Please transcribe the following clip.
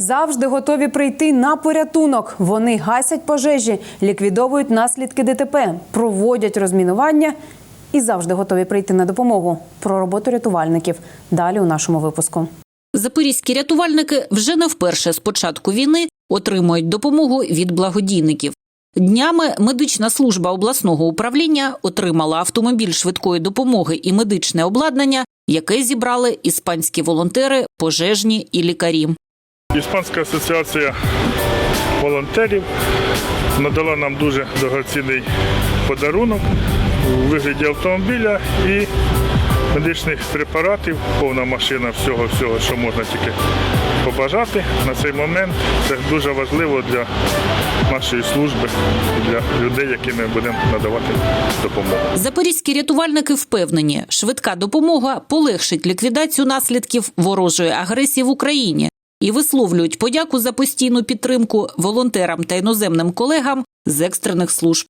Завжди готові прийти на порятунок. Вони гасять пожежі, ліквідовують наслідки ДТП, проводять розмінування і завжди готові прийти на допомогу. Про роботу рятувальників далі у нашому випуску. Запорізькі рятувальники вже не вперше з початку війни отримують допомогу від благодійників. Днями медична служба обласного управління отримала автомобіль швидкої допомоги і медичне обладнання, яке зібрали іспанські волонтери, пожежні і лікарі. Іспанська асоціація волонтерів надала нам дуже дорогоцінний подарунок у вигляді автомобіля і медичних препаратів, повна машина всього, всього, що можна тільки побажати на цей момент. Це дуже важливо для нашої служби, для людей, яким ми будемо надавати допомогу. Запорізькі рятувальники впевнені, швидка допомога полегшить ліквідацію наслідків ворожої агресії в Україні і висловлюють подяку за постійну підтримку волонтерам та іноземним колегам з екстрених служб.